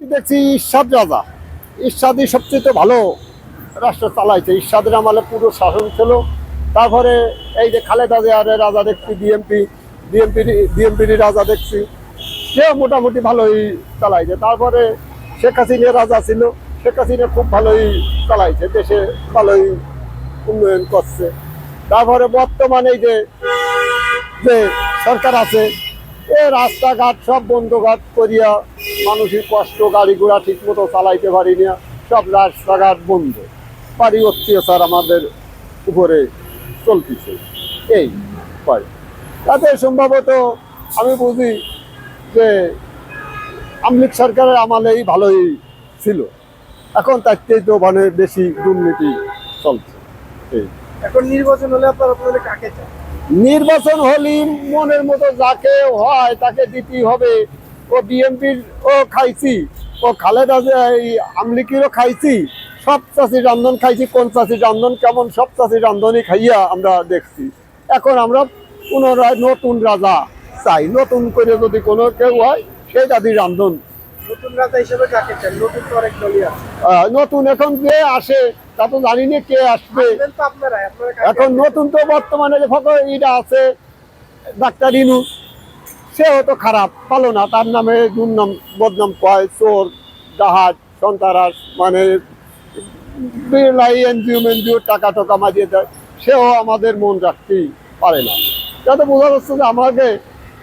দেখছি ঈশ্বাদ রাজা। ঈশ্বাদই সবচেয়ে ভালো রাষ্ট্র চালাইছে। ঈশ্বাদের আমলে পুরো শাসন ছিল। তারপরে এই যে খালেদা জিয়ারের রাজা দেখছি বিএমপি বিএমপি বিএমপির রাজা দেখছি। সে মোটামুটি ভালোই চালাইছে। তারপরে শেখ হাসিনার রাজা ছিল। শেখ হাসিনা খুব ভালোই চালাইছে। দেশে ভালোই উন্নয়ন করছে। তারপরে বর্তমানে এই যে যে সরকার আছে, এ রাস্তাঘাট সব বন্ধঘাট করিয়া মানুষের কষ্ট গাড়ি ঘোড়া ঠিক মতো চালাইতে পারি না সব রাস্তাঘাট বন্ধ। বাড়ি অত্যাচার আমাদের উপরে চলতেছে। এই হয়। তাতে সম্ভবত আমি বুঝি যে আমলিক সরকারের আমলেই ভালোই ছিল। এখন তার চেয়ে তো মানে বেশি দুর্নীতি চলছে। এই। এখন নির্বাচন হলে আপনারা আপনাদের কাকে চান নির্বাচন হলি মনের মতো যাকে হয় তাকে দিতেই হবে। ও বিএনপির ও খাইছি। ও খালেদা আমলিকিরও খাইছি। সব চাষি রান্ধন খাইছি কোন চাষি রান্ধন কেমন সব চাষি রান্ধনই খাইয়া আমরা দেখছি। এখন আমরা পুনরায় নতুন রাজা চাই। নতুন করে যদি কোনো কেউ হয় সেই জাতির রান্ধন। নতুন রাজা হিসেবে কাকে চান? নতুন তো অনেক দলই আছে। নতুন এখন যে আসে তা তো জানি না কে আসবে। এখন নতুন তো বর্তমানে যে ফটো এটা আছে ডাক্তার ইনু। সেও তো খারাপ ভালো না। তার নামে দুর্নাম বদনাম কয় চোর জাহাজ সন্তারাস মানে এনজিও মেনজিও টাকা টাকা মাজিয়ে দেয়। সেও আমাদের মন রাখতেই পারে না। যাতে বোঝা যাচ্ছে যে আমাকে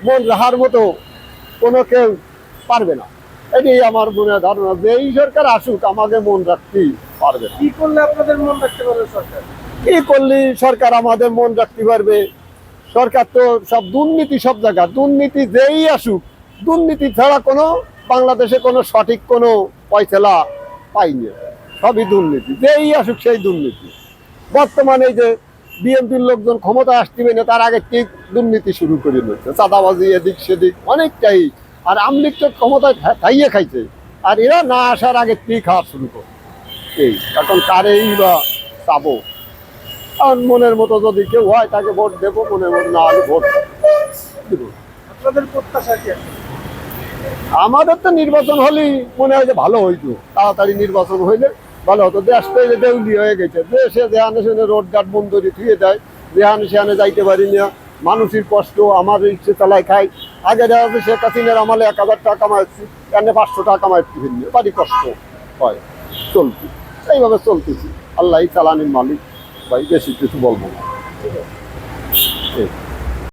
মন রাখার মতো কোনো কেউ পারবে না। এটাই আমার মনে ধারণা যে এই সরকার আসুক আমাকে মন রাখতেই পারবে কি করলে আপনাদের মন রাখতে পারবে সরকার? কি করলে সরকার আমাদের মন রাখতে পারবে? সরকার তো সব দুর্নীতি সব জায়গা, দুর্নীতি যেই আসুক, দুর্নীতি ছাড়া কোনো বাংলাদেশে কোনো সঠিক কোনো পয়সা পাইনি। সবই দুর্নীতি, যেই আসুক সেই দুর্নীতি। বর্তমানে যে বিএনপির লোকজন ক্ষমতা আসতে না, তার আগে ঠিক দুর্নীতি শুরু করে নিচ্ছে চাঁদাবাজি, এদিক সেদিক অনেকটাই। আর আমলিক তো ক্ষমতায় খা- খাইয়ে খাইছে। আর এরা না আসার আগে ঠিক খাওয়া শুরু করে এই, এখন কারেই বা চাবো? আর মনের মতো যদি কেউ হয় তাকে ভোট দেবো মনের মতো না হলে ভোট দেবো। আপনাদের প্রত্যাশা কি? আমাদের তো নির্বাচন হলেই মনে হয় যে ভালো হইতো। তাড়াতাড়ি নির্বাচন হইলে ভালো হতো। দেশ তো যে দেউলি হয়ে গেছে। দেশে যেহানে সেখানে রোড ঘাট বন্ধ করে থুয়ে দেয় যেহানে সেখানে যাইতে পারি না। মানুষের কষ্ট আমার ইচ্ছে চালাই খাই। আগে দেখা যাচ্ছে শেখ হাসিনার আমলে এক হাজার টাকা কামাচ্ছি এখানে পাঁচশো টাকা কামাইতে ফিরলে বাড়ি কষ্ট হয়। চলতি এইভাবে চলতেছি। আল্লাহ চালানির মালিক। ভাই বেশি কিছু বলব না।